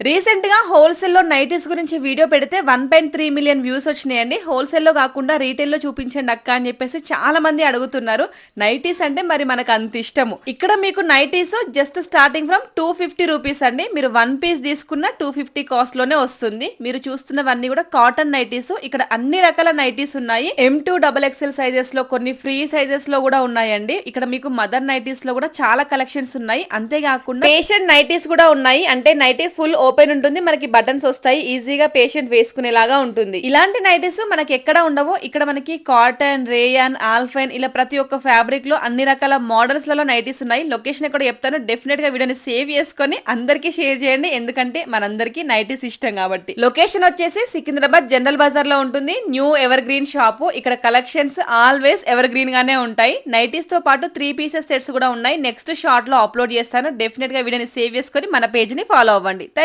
రీసెంట్గా హోల్సేల్లో నైటీస్ గురించి వీడియో పెడితే one point three million views వచ్చినాయండి. హోల్సేల్లో కాకుండా రీటైల్లో చూపించండి అక్క అని చెప్పేసి చాలా మంది అడుగుతున్నారు. నైటీస్ అంటే మరి మనకు అంత ఇష్టము. ఇక్కడ మీకు nighties just starting from two fifty rupees అండి. మీరు వన్ పీస్ తీసుకున్న టూ ఫిఫ్టీ కాస్ట్లోనే వస్తుంది. మీరు చూస్తున్నవన్నీ కూడా కాటన్ నైటీస్. ఇక్కడ అన్ని రకాల నైటీస్ ఉన్నాయి. ఎం టూ డబల్ ఎక్స్ఎల్ సైజెస్లో కొన్ని ఫ్రీ సైజెస్లో కూడా ఉన్నాయండి. ఇక్కడ మీకు మదర్ నైటీస్లో కూడా చాలా కలెక్షన్స్ ఉన్నాయి. అంతేకాకుండా పేషెంట్ నైటీస్ కూడా ఉన్నాయి. అంటే నైటీ ఫుల్ ఓపెన్ ఉంటుంది మనకి బటన్స్ వస్తాయి ఈజీగా పేషెంట్ వేసుకునేలాగా ఉంటుంది. ఇలాంటి నైటీస్ మనకి ఎక్కడ ఉండవు. ఇక్కడ మనకి కాటన్ రేయాన్ ఆల్ఫైన్ ఇలా ప్రతి ఒక్క ఫ్యాబ్రిక్లో అన్ని రకాల మోడల్స్లలో నైటీస్ ఉన్నాయి. లొకేషన్ ఎక్కడ చెప్తాను. డెఫినెట్గా వీడియోని సేవ్ చేసుకొని అందరికీ షేర్ చేయండి. ఎందుకంటే మనందరికీ నైటీస్ ఇష్టం కాబట్టి. లొకేషన్ వచ్చేసి సికింద్రాబాద్ జనరల్ బజార్లో ఉంటుంది. న్యూ ఎవర్ గ్రీన్ షాప్ ఇక్కడ కలెక్షన్స్ ఆల్వేస్ ఎవర్ గ్రీన్ గానే ఉంటాయి. నైటీస్తో పాటు త్రీ పీసెస్ సెట్స్ కూడా ఉన్నాయి. నెక్స్ట్ షార్ట్లో అప్లోడ్ చేస్తాను. డెఫినెట్గా వీడియోని సేవ్ చేసుకొని మన పేజ్ని ఫాలో అవ్వండి. థ్యాంక్